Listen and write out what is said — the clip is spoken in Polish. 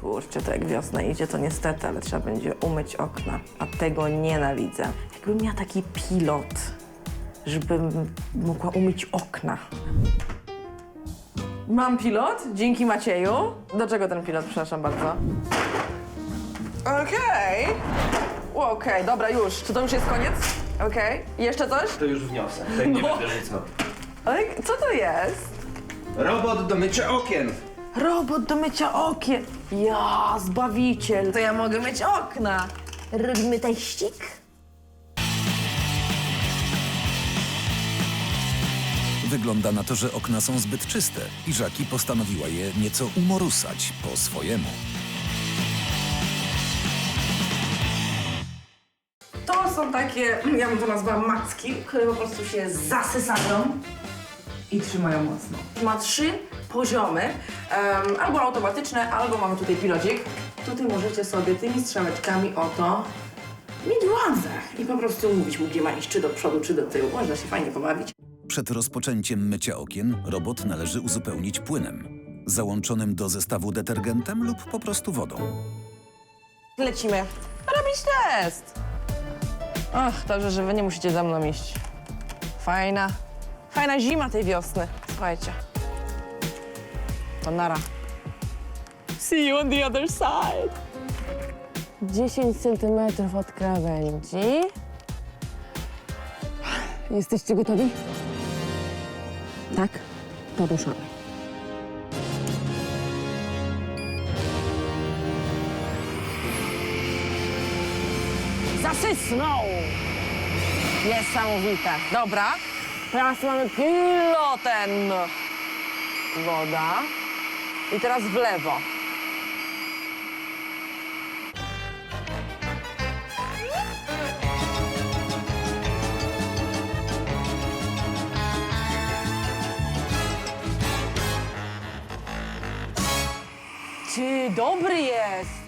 Kurczę, to jak wiosna idzie, to niestety, ale trzeba będzie umyć okna. A tego nienawidzę. Jakbym miała taki pilot, żebym mogła umyć okna. Mam pilot, dzięki Macieju. Do czego ten pilot, przepraszam bardzo? Okej. Okej, dobra, już. Czy to już jest koniec? Okej. Jeszcze coś? To już wniosę. Tak nie będę rzucał. Ale co to jest? Robot do mycia okien. Robot do mycia okien. Ja, zbawiciel. To ja mogę myć okna. Robimy teścik? Wygląda na to, że okna są zbyt czyste i Żaki postanowiła je nieco umorusać po swojemu. To są takie, ja bym to nazwała macki, które po prostu się zasysają i trzymają mocno. Ma trzy poziomy, em, albo automatyczne, albo mamy tutaj pilocik. Tutaj możecie sobie tymi strzałeczkami oto mieć władzę i po prostu mówić mu, gdzie ma iść, czy do przodu, czy do tyłu. Można się fajnie pobawić. Przed rozpoczęciem mycia okien robot należy uzupełnić płynem, załączonym do zestawu detergentem lub po prostu wodą. Lecimy robić test. Ach, dobrze, że wy nie musicie za mną iść. Fajna, fajna zima tej wiosny. Słuchajcie. To nara. See you on the other side. 10 centymetrów od krawędzi. Jesteście gotowi? Tak? To ruszamy. Zasysnął! Niesamowite. Dobra. Teraz mamy piloten. Woda. I teraz w lewo. Ty, dobry jest.